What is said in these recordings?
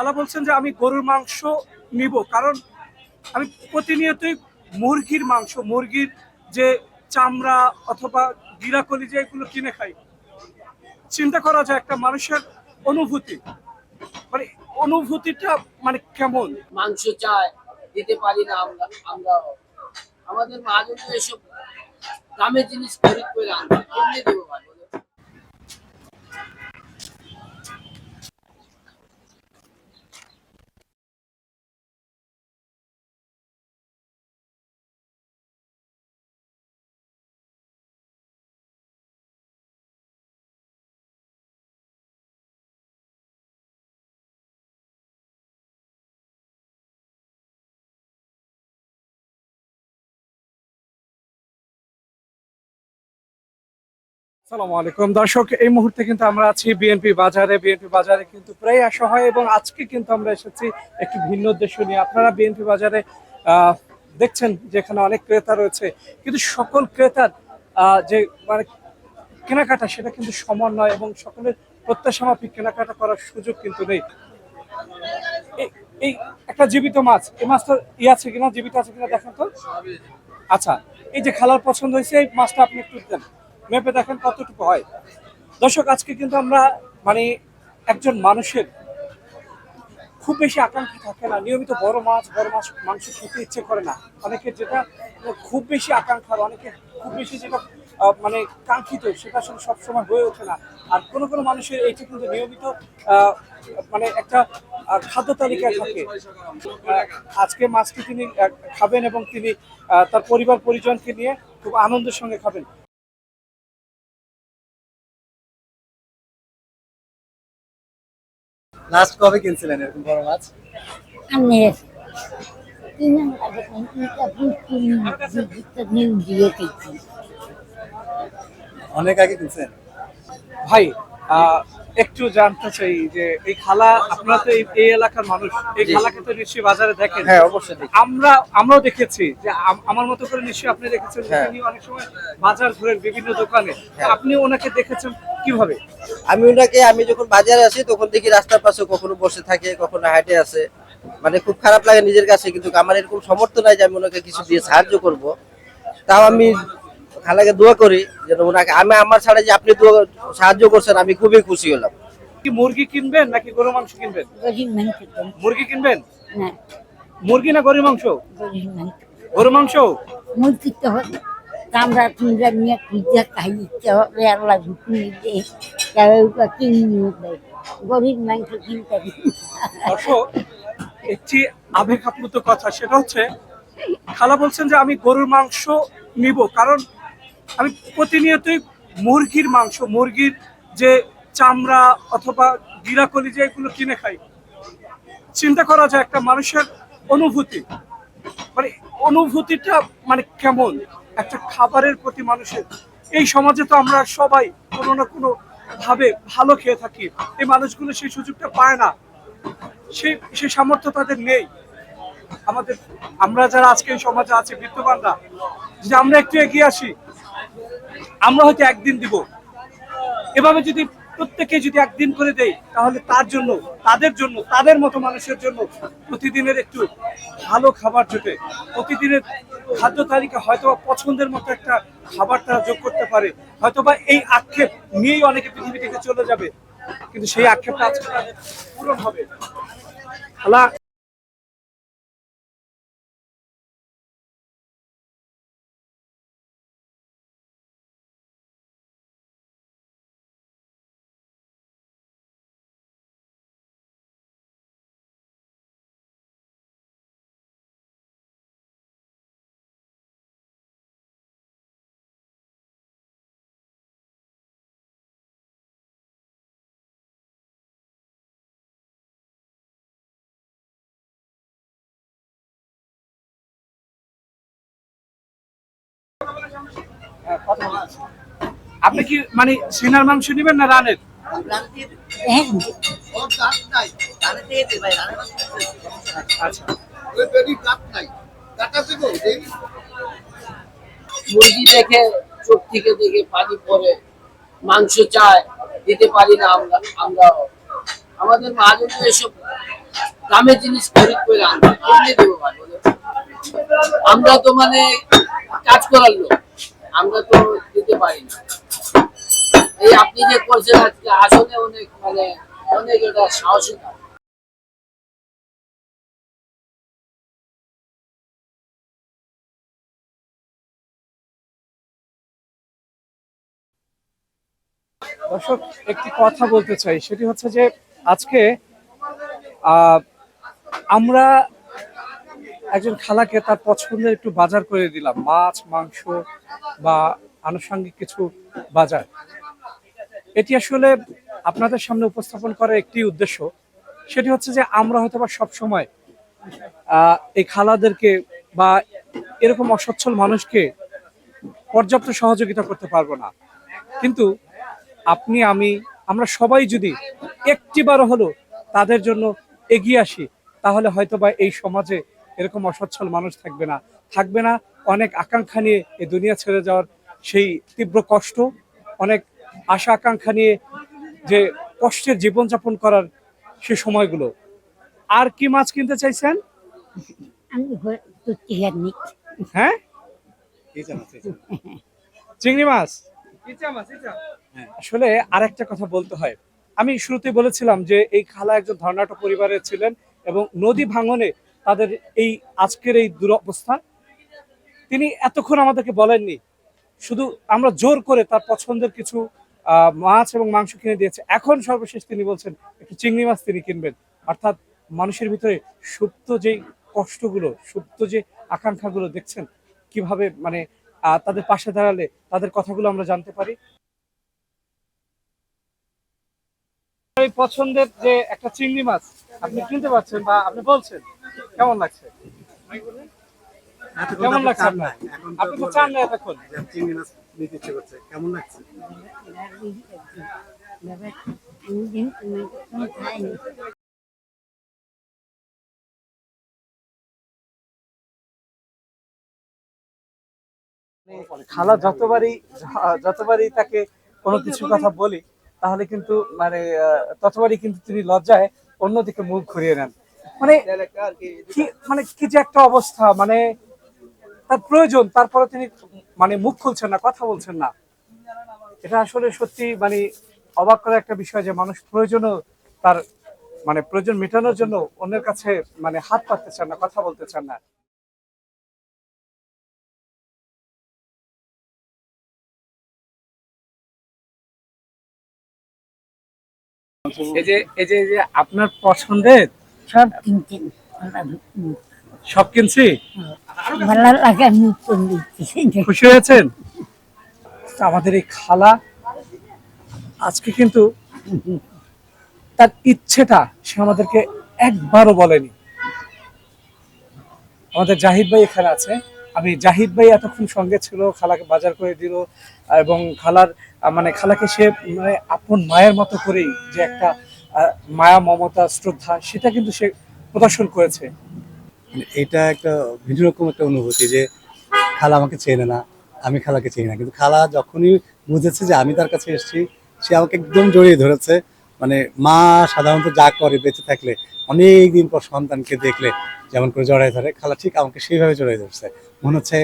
খালা বলছেন যে আমি গরুর মাংস নিব, কারণ আমি প্রতিনিয়তই মুরগির মাংস, মুরগির যে চামড়া অথবা গিরাকলি যে এগুলো কিনে খাই। চিন্তা করা যায় একটা মানুষের অনুভূতি মানে অনুভূতিটা মানে কেমন? মাংস চায় দিতে পারি না আমরা আমরা। আমাদের মাঝে এসব দামের জিনিস খরিদ করে আনবে কেমনি দেবো সালামু আলাইকুম। দর্শক, এই মুহূর্তে কিন্তু আমরা আছি বিএনপি বাজারে। বিএনপি বাজারে কিন্তু প্রায় আসা হয় এবং আজকে কিন্তু আমরা এসেছি একটি ভিন্ন উদ্দেশ্য নিয়ে। আপনারা বিএনপি বাজারে দেখছেন যেখানে অনেক ক্রেতা রয়েছে। কিন্তু সকল ক্রেতার যে মানে কেনাকাটা, সেটা কিন্তু সমান নয় এবং সকলের প্রত্যাশা মাফিক কেনাকাটা করার সুযোগ কিন্তু নেই। এই একটা জীবিত মাছ, এই মাছটা ই আছে কিনা, জীবিত আছে কিনা দেখেন তো। আচ্ছা এই যে খেলার পছন্দ হয়েছে, এই মাছটা আপনি একটু দেন। মেপে দেখেন কতটুকু হয়। দর্শক, আজকে কিন্তু আমরা মানে একজন মানুষের খুব বেশি আকাঙ্ক্ষা থাকে না। নিয়মিত বড় মাছ বড় মাছ, মাংস খেতে ইচ্ছে করে না। অনেকের যেটা খুব বেশি আকাঙ্ক্ষার অনেকে খুব বেশি যেটা মানে কাঙ্ক্ষিত, সেটা আসলে সবসময় হয়ে ওঠে না। আর কোনো কোনো মানুষের এইটা কিন্তু নিয়মিত মানে একটা খাদ্য তালিকায় থাকে। আজকে মাছটি তিনি খাবেন এবং তিনি তার পরিবার পরিজনকে নিয়ে খুব আনন্দের সঙ্গে খাবেন। লাস্ট কবে কিনছিলেন এরকম বড় মাছ? আমি অনেক আগে কিনছেন? ভাই একটু জানতে চাই যে এই খালা আপনারা তো এই- এলাকার মানুষ এই। খালাকে তো নিশ্চয়ই বাজারে দেখেন হ্যাঁ অবশ্যই দেখি। আমরা আমরাও দেখেছি যে আম- আমার মতো করে নিশ্চয়ই আপনি দেখেছেন হ্যাঁ। তিনি অনেক সময় বাজার ঘুরেন বিভিন্ন দোকানে হ্যাঁ। আপনি ওনাকে দেখেছেন কীভাবে আমি ওনাকে আমি যখন বাজারে আসি তখন দেখি রাস্তার পাশে কখনো বসে থাকে কখনো হাঁটে আছে মানে খুব খারাপ লাগে নিজের কাছে কিন্তু আমার এরকম সমর্থ নাই যে আমি ওনাকে কিছু দিয়ে সাহায্য করব তাও আমি খালাকে দোয়া করি যেন ওনাকে আমি আমার ছাড়া যে আপনি দোয়া সাহায্য করছেন আমি খুবই খুশি হলাম। কি মুরগি কিনবেন নাকি গরু মাংস কিনবেন? মুরগি কিনবেন? না। মুরগি না গরু মাংস? গরু মাংস। মুরগি তো হবে। কামড়া টুমরা নিয়ে খুঁজে খাই ইচ্ছে হবে আল্লাহ ঘুটু নিতে কেউ কিনে গরিব মাংস কিনতে একটি আবেগ আপ্লুত কথা সেটা হচ্ছে খালা বলছেন যে আমি গরুর মাংস নিব। কারণ আমি প্রতিনিয়তই মুরগির মাংস, মুরগির যে চামড়া অথবা গিরাকলি যে এগুলো কিনে খাই, চিন্তা করা যায় একটা মানুষের অনুভূতি। মানে অনুভূতিটা মানে কেমন? একটা খাবারের প্রতি মানুষের। এই সমাজে তো আমরা সবাই কোনো না কোনো ভাবে ভালো খেয়ে থাকি। এই মানুষগুলো সেই সুযোগটা পায় না। সেই সেই সামর্থ্য তাদের নেই। আমাদের, আমরা যারা আজকে এই সমাজে আছি, বিদ্যমানরা, যদি আমরা একটু এগিয়ে আসি আমরা হয়তো একদিন দিব। এভাবে যদি প্রত্যেকে যদি একদিন করে দেয় তাহলে তার জন্য, তাদের জন্য, তাদের মতো মানুষের জন্য প্রতিদিনের একটু ভালো খাবার জোটে। প্রতিদিনের খাদ্য তালিকা হয়তো বা পছন্দের মতো একটা খাবার তারা যোগ করতে পারে। হয়তো বা এই আক্ষেপ নিয়েই অনেকে পৃথিবী থেকে চলে যাবে। কিন্তু সেই আক্ষেপটা আজকে পূরণ হবে। আপনি কি মানে সিনার মাংস নেবেন না রানের? আচ্ছা। মুরগি দেখে, চোখ থেকে দেখে পানি পরে মাংস চায়, দিতে পারি না আমরা আমরা। আমাদের মাঝে এসব দামের জিনিস খরিদ করে দেবো আমরা তো মানে কাজ করার লোক। আমরা তো দিতে পারি না এই আপনি যে করছেন আজকে আসলে অনেক মানে অনেক এটা সাহসী। দর্শক, একটি কথা বলতে চাই, সেটি হচ্ছে যে আজকে আমরা একজন খালাকে তার পছন্দের একটু বাজার করে দিলাম, মাছ, মাংস বা আনুষঙ্গিক কিছু বাজার। এটি আসলে আপনাদের সামনে উপস্থাপন করার একটি উদ্দেশ্য। সেটি হচ্ছে যে আমরা হয়তো বা সবসময় এই খালাদেরকে বা এরকম অসচ্ছল মানুষকে পর্যাপ্ত সহযোগিতা করতে পারব না। কিন্তু আপনি, আমি, আমরা সবাই যদি একটিবারও হলো তাদের জন্য এগিয়ে আসি, তাহলে হয়তো বা এই সমাজে এরকম অসচ্ছল মানুষ থাকবে না। থাকবে না অনেক আকাঙ্ক্ষা নিয়ে এই দুনিয়া ছেড়ে যাওয়ার সেই তীব্র কষ্ট অনেক আশা আকাঙ্ক্ষা নিয়ে যে কষ্টের জীবনযাপন করার সে সময়গুলো। আর কি মাছ কিনতে চাইছেন? আমি হ্যাঁ? চিংড়ি মাছ? আসলে আরেকটা কথা বলতে হয়। আমি শুরুতে বলেছিলাম যে এই খালা একজন ধর্নাটক পরিবারের ছিলেন এবং নদী ভাঙনে তাদের এই আজকের এই দুরবস্থা। তিনি এতক্ষণ আমাদেরকে বলেননি, শুধু আমরা জোর করে তার পছন্দের কিছু মাছ এবং মাংস কিনে দিয়েছে। এখন সর্বশেষ তিনি বলছেন, একটু চিংড়ি মাছ তিনি কিনবেন। অর্থাৎ মানুষের ভিতরে সুপ্ত যে কষ্টগুলো, সুপ্ত যে আকাঙ্ক্ষাগুলো দেখছেন, কীভাবে মানে তাদের পাশে দাঁড়ালে তাদের কথাগুলো আমরা জানতে পারি। পছন্দের যে একটা চিংড়ি মাছ, আপনি কিনতে পারছেন বা আপনি বলছেন কেমন লাগছে? কেমন লাগছে আপনার? আপনি তো চান না এতক্ষণ। চিংড়ি মাছ নিতে ইচ্ছে করছে। কেমন লাগছে? খালা যতবারই যতবারই তাকে কোনো কিছু কথা বলি তাহলে কিন্তু মানে ততবারই কিন্তু তিনি লজ্জায় অন্যদিকে মুখ ঘুরিয়ে নেন। মানে মানে কি যে একটা অবস্থা মানে তার প্রয়োজন, তারপরে তিনি মানে মুখ খুলছেন না, কথা বলছেন না। এটা আসলে সত্যি মানে অবাক করা একটা বিষয় যে মানুষ প্রয়োজনও তার মানে প্রয়োজন মেটানোর জন্য অন্যের কাছে মানে হাত পাততে চান না, কথা বলতে চান না। এই যে এই যে আপনার পছন্দের সব হুম, সব কিনছি? ভালো লাগে খুশি হয়েছেন? আমাদের এই খালা আজকে কিন্তু তার ইচ্ছেটা সে আমাদেরকে একবারও বলেনি। আমাদের জাহিদ ভাই এখানে আছে। আমি জাহিদ ভাই এতক্ষণ সঙ্গে ছিল খালাকে বাজার করে দিল এবং খালার মানে খালাকে সে মানে আপন মায়ের মতো করেই যে একটা মায়া, মমতা, শ্রদ্ধা, সেটা কিন্তু সে প্রদর্শন করেছে। মানে এটা একটা ভিন্ন রকম একটা অনুভূতি যে খালা আমাকে চেনে না, আমি খালাকে চিনি না। কিন্তু খালা যখনই বুঝেছে যে আমি তার কাছে এসেছি, সে আমাকে একদম জড়িয়ে ধরেছে। মানে মা সাধারণত যা করে বেঁচে থাকলে অনেক দিন পর সন্তানকে দেখলে যেমন করে জড়াই ধরে, খালা ঠিক আমাকে সেইভাবে জড়াই ধরছে। মনে হচ্ছে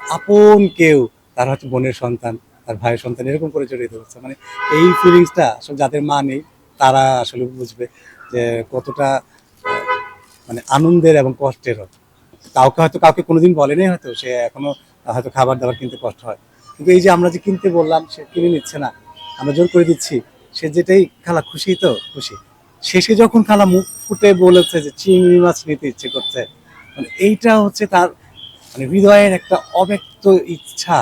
আপন কেউ তার হচ্ছে বোনের সন্তান, তার ভাইয়ের সন্তান এরকম করে জড়িয়ে ধরছে। মানে এই ফিলিংসটা আসলে যাদের মা নেই তারা আসলে বুঝবে যে কতটা মানে আনন্দের এবং কষ্টের কাউকে হয়তো কাউকে কোনোদিন বলেনি হয়তো, সে এখনও হয়তো খাবার দাবার কিনতে কষ্ট হয়। কিন্তু এই যে আমরা যে কিনতে বললাম, সে কিনে নিচ্ছে না। আমরা জোর করে দিচ্ছি, সে যেটাই খালা খুশি তো খুশি। শেষে যখন খালা মুখ ফুটে বলেছে যে চিংড়ি মাছ নিতে ইচ্ছে করছে মানে এইটা হচ্ছে তার মানে হৃদয়ের একটা অব্যক্ত ইচ্ছা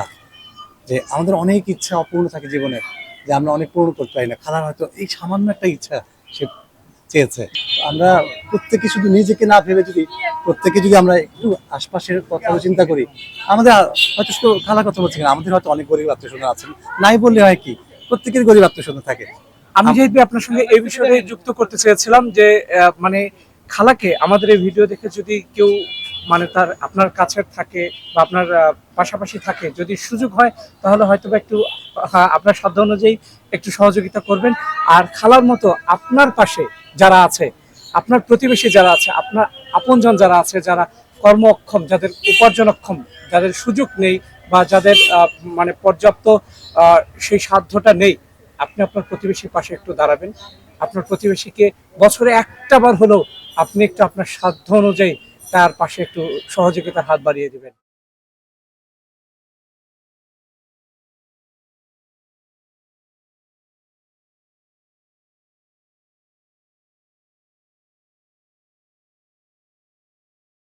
যে আমাদের অনেক ইচ্ছা অপূর্ণ থাকে জীবনে যে আমরা অনেক পূর্ণ করতে পারি না। খালার হয়তো এই সামান্য একটা ইচ্ছা সে চেয়েছে। আমরা প্রত্যেকে শুধু নিজেকে না ভেবে যদি প্রত্যেকে যদি আমরা একটু আশপাশের কথা চিন্তা করি, আমাদের হয়তো শুধু খালা কথা বলছি না, আমাদের হয়তো অনেক গরিব আত্মীয় আছেন। নাই বললে হয় কি, প্রত্যেকের গরিব আত্মীয় থাকে। আমি যেহেতু আপনার সঙ্গে এই বিষয়ে যুক্ত করতে চেয়েছিলাম যে মানে খালাকে আমাদের এই ভিডিও দেখে যদি কেউ মানে তার আপনার কাছের থাকে বা আপনার পাশাপাশি থাকে যদি সুযোগ হয় তাহলে হয়তো বা একটু হ্যাঁ, আপনার সাধ্য অনুযায়ী একটু সহযোগিতা করবেন। আর খালার মতো আপনার পাশে যারা আছে আপনার প্রতিবেশী যারা আছে আপনার আপনজন যারা আছে যারা কর্মক্ষম যাদের উপার্জনক্ষম যাদের সুযোগ নেই বা যাদের মানে পর্যাপ্ত সেই সাধ্যটা নেই আপনি আপনার প্রতিবেশীর পাশে একটু দাঁড়াবেন। আপনার প্রতিবেশীকে বছরে একটা বার হলেও আপনি একটু আপনার সাধ্য অনুযায়ী তার পাশে একটু সহযোগিতার হাত বাড়িয়ে দেবেন।